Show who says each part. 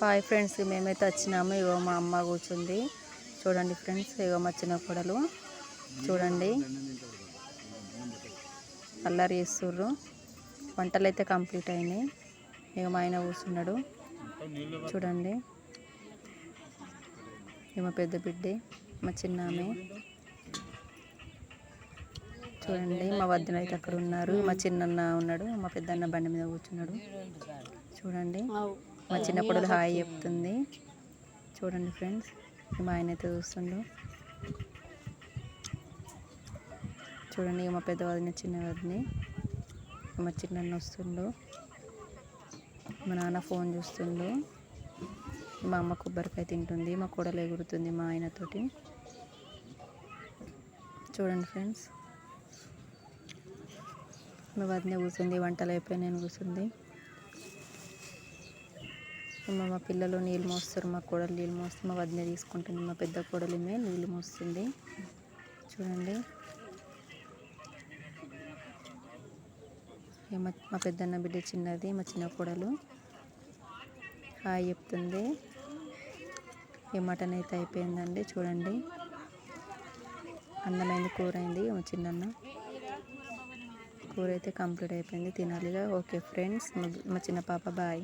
Speaker 1: Hi friends మేమైతే వచ్చినాము. ఇగో మా అమ్మ కూర్చుంది. చూడండి ఫ్రెండ్స్ ఇగో మా చిన్న కొడలు. చూడండి. అల్లరి చేస్తుర్రు. వంటలు అయితే కంప్లీట్ అయినాయి. ఇక మా ఆయన కూర్చున్నాడు. చూడండి. మా పెద్ద బిడ్డే మా చిన్న ఆమె చూడండి. మా వద్దన అయితే అక్కడ ఉన్నారు. మా చిన్నన్న ఉన్నాడు. మా పెద్దన్న బండి మీద కూర్చున్నాడు. చూడండి. మా చిన్న కొడుకు హాయ్ చెప్తుంది. చూడండి ఫ్రెండ్స్ మా ఆయన అయితే చూస్తుండు. చూడండి మా పెద్ద వదిన చిన్న వదిని మా చిన్న వస్తుండు. మా నాన్న ఫోన్ చూస్తుండు. మా అమ్మ కొబ్బరికాయ తింటుంది మా కూడలు ఎగురుతుంది మా ఆయనతోటి. చూడండి ఫ్రెండ్స్. మా వదిన కూర్చుంది వంటలు అయిపోయి నేను కూర్చుంది. మా పిల్లలు నీళ్ళు మోస్తారు మా కోడలు నీళ్ళు మోస్తే మా వదిన తీసుకుంటుంది మా పెద్ద కోడలిమే నీళ్ళు మోస్తుంది. చూడండి. మా పెద్దన్న బిడ్డ చిన్నది మా చిన్న కోడలు. హాయ్ చెప్తుంది. ఈ మటన్ అయితే అయిపోయిందండి చూడండి. అందమైంది కూర అయింది మా చిన్నన్న. కూర అయితే కంప్లీట్ అయిపోయింది తినాలిగా. ఓకే ఫ్రెండ్స్ మా చిన్న పాప బాయ్.